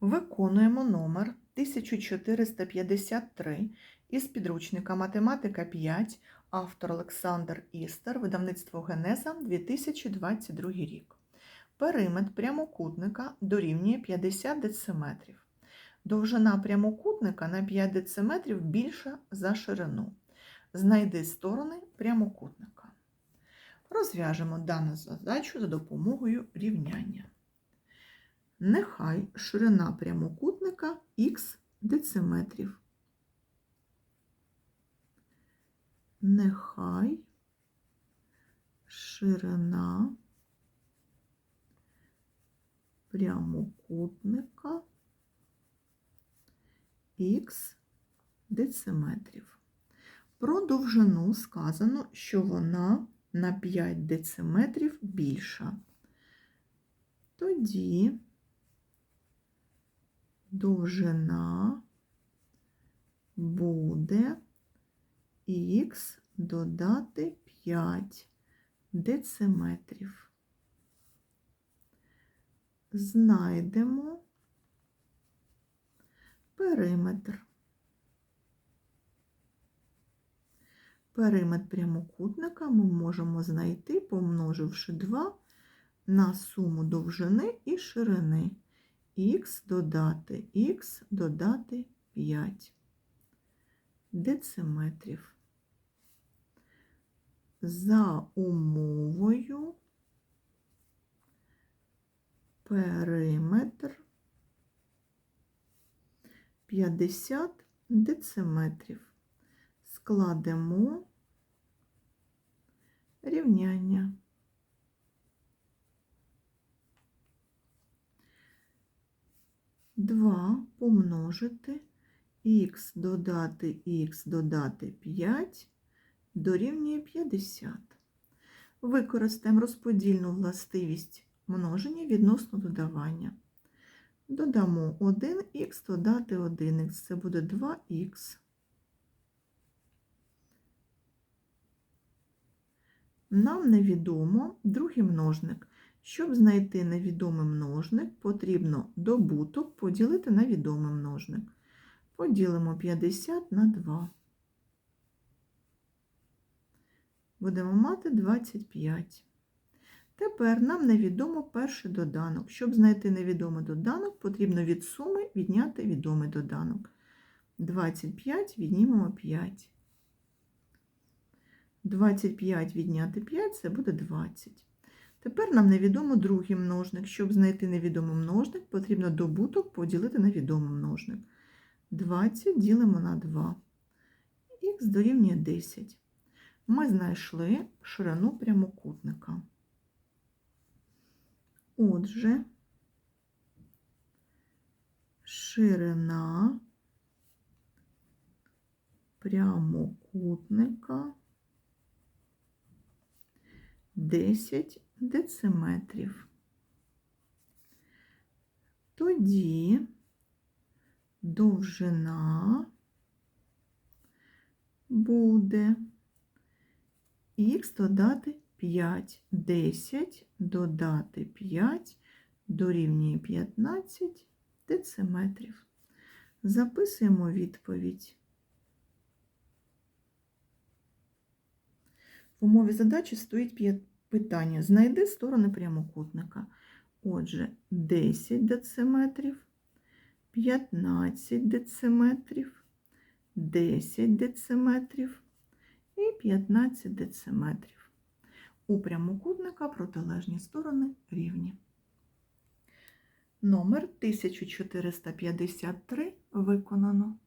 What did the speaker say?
Виконуємо номер 1453 із підручника Математика 5, автор Олександр Істер, видавництво Генеза 2022 рік. Периметр прямокутника дорівнює 50 дециметрів. Довжина прямокутника на 5 дециметрів більша за ширину. Знайди сторони прямокутника. Розв'яжемо дану задачу за допомогою рівняння. Нехай ширина прямокутника х дециметрів. Нехай ширина прямокутника х дециметрів. Про довжину сказано, що вона на 5 дециметрів більша. Тоді довжина буде х додати 5 дециметрів. Знайдемо периметр. Периметр прямокутника ми можемо знайти, помноживши 2 на суму довжини і ширини. Х додати х додати 5 дециметрів. За умовою периметр 50 дециметрів. Складемо рівняння. Два помножити х додати х додати 5 дорівнює 50. Використаємо розподільну властивість множення відносно додавання. Додамо 1х додати 1х, це буде 2х. Нам невідомо другий множник. Щоб знайти невідомий множник, потрібно добуток поділити на відомий множник. Поділимо 50 на 2. Будемо мати 25. Тепер нам невідомо перший доданок. Щоб знайти невідомий доданок, потрібно від суми відняти відомий доданок. 25 віднімемо 5. 25 відняти 5 це буде 20. Тепер нам невідомо другий множник. Щоб знайти невідомий множник, потрібно добуток поділити на відомий множник. 20 ділимо на 2. Х дорівнює 10. Ми знайшли ширину прямокутника. Отже, ширина прямокутника 10 дециметрів. Тоді довжина буде х додати 5, 10 додати 5 дорівнює 15 дециметрів. Записуємо відповідь. В умові задачі стоїть питання. Знайди сторони прямокутника. Отже, 10 дециметрів, 15 дециметрів, 10 дециметрів і 15 дециметрів. У прямокутника протилежні сторони рівні. Номер 1453 виконано.